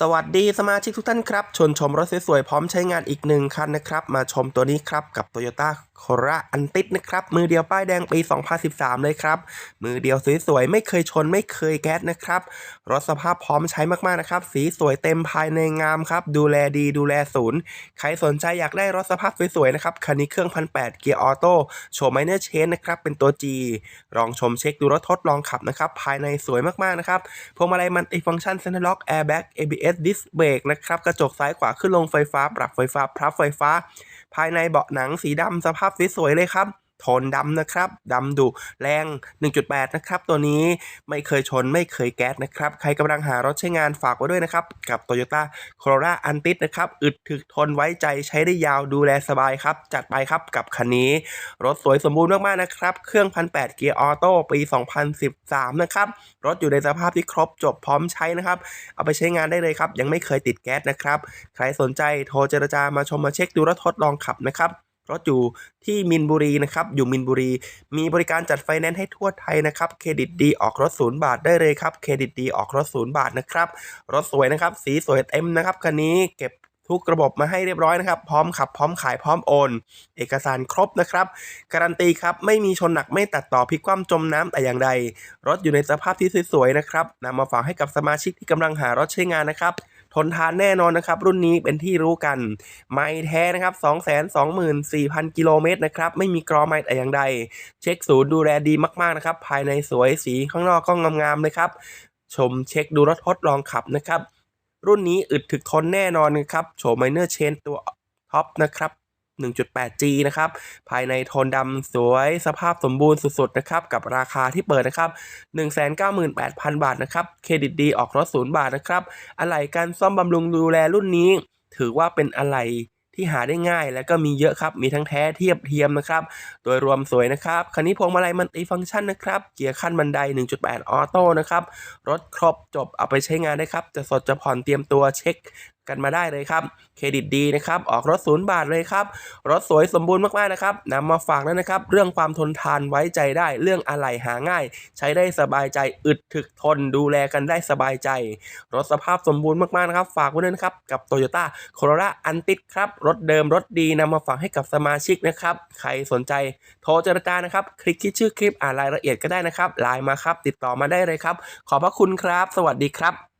สวัสดีสมาชิกทุกท่านครับ ชวนชมรถสวยๆพร้อมใช้งานอีกหนึ่งคันนะครับ มาชมตัวนี้ครับกับ Toyota Corolla a n t i s นะครับ มือเดียวป้ายแดงปี 2013 เลยครับ มือเดียวสวยๆ ไม่เคยชนไม่เคยแก๊สนะครับ รถสภาพพร้อมใช้มากๆนะครับ สีสวยเต็มภายในงามครับ ดูแลดีดูแลศูนย์ ใครสนใจอยากได้รถสภาพสวยๆ นะครับ คันนี้เครื่องพันแเกียร์ออโต้โชว์ไมเนอร์เชนนะครับ เป็นตัว G ลองชมเช็คดูรถทดลองขับนะครับ ภายในสวยมากๆ นะครับ พวงมาลัยมันติฟังก์ชันเซ็นทรัลล็อกแอร์แบ็ก ABS ดิสเบรกนะครับ กระจกซ้ายขวาขึ้นลงไฟฟ้า ปรับไฟฟ้าพับไฟฟ้า ภายในเบาะหนังสีดำสภาพสวยๆเลยครับโทนดำนะครับดำดุแรง 1.8 นะครับ ตัวนี้ไม่เคยชนไม่เคยแก๊สนะครับ ใครกำลังหารถใช้งานฝากไว้ด้วยนะครับ กับ Toyota Corolla a n t i s นะครับ อึดถึกทนไว้ใจใช้ได้ยาวดูแลสบายครับ จัดไปครับกับคันนี้ รถสวยสมบูรณ์มากๆนะครับ เครื่อง 1,800 เกียร์ออโต้ปี 2013 นะครับ รถอยู่ในสภาพที่ครบจบพร้อมใช้นะครับ เอาไปใช้งานได้เลยครับ ยังไม่เคยติดแก๊สนะครับ ใครสนใจโทรเจรจามาชมมาเช็คดูรถทดลองขับนะครับ รถอยู่ที่มินบุรีนะครับอยู่มินบุรี มีบริการจัดไฟแนนซ์ให้ทั่วไทยนะครับเครดิตดีออกรถศูนย์บาทได้เลยครับเครดิตดีออกรถศูนย์บาทนะครับรถสวยนะครับสีสวยเต็มนะครับคันนี้เก็บทุกระบบมาให้เรียบร้อยนะครับ พร้อมขับ พร้อมขาย พร้อมโอน เอกสารครบนะครับ การันตีครับ ไม่มีชนหนักไม่ตัดต่อพลิกคว่ำจมน้ำแต่อย่างใด รถอยู่ในสภาพที่สวยๆนะครับนำมาฝากให้กับสมาชิกที่กำลังหารถใช้งานนะครับ ทนทานแน่นอนนะครับ รุ่นนี้เป็นที่รู้กัน ไม่แท้นะครับ 224,000 กิโลเมตรนะครับ ไม่มีกรอไม่แต่อย่างใด เช็คศูนย์ดูแลดีมากๆนะครับ ภายในสวยสีข้างนอกก็งามๆเลยครับ ชมเช็คดูรถทดลองขับนะครับ รุ่นนี้อึดถึกทนแน่นอนนะครับ โฉมไมเนอร์เชนตัวท็อปนะครับ 1.8G นะครับ ภายในโทนดำสวยสภาพสมบูรณ์สุดๆนะครับ กับราคาที่เปิดนะครับ 198,000 บาทนะครับ เครดิตดีออกรถศูนย์บาทนะครับ อะไหล่การซ่อมบำรุงดูแลรุ่นนี้ ถือว่าเป็นอะไหล่ที่หาได้ง่ายและก็มีเยอะครับ มีทั้งแท้เทียบเทียมนะครับ โดยรวมสวยนะครับ คันนี้พวงมาลัยมันติฟังก์ชันนะครับ เกียร์ขั้นบันได 1.8 ออโต้นะครับ รถครบจบเอาไปใช้งานได้ครับ จะสดจะผ่อนเตรียมตัวเช็ค กันมาได้เลยครับ เครดิตดีนะครับ ออกรถศูนย์บาทเลยครับ รถสวยสมบูรณ์มากๆนะครับนำมาฝากแล้วนะครับ เรื่องความทนทานไว้ใจได้ เรื่องอะไหล่หาง่าย ใช้ได้สบายใจ อึดถึกทน ดูแลกันได้สบายใจ รถสภาพสมบูรณ์มากๆนะครับ ฝากไว้ด้วยนะครับ กับ Toyota Corolla a n t i s ครับ รถเดิมรถดีนำมาฝากให้กับสมาชิกนะครับ ใครสนใจ โทรเจรจานะครับ คลิกที่ชื่อคลิปอ่านรายละเอียดก็ได้นะครับ ไลน์มาครับ ติดต่อมาได้เลยครับ ขอบพระคุณครับ สวัสดีครับ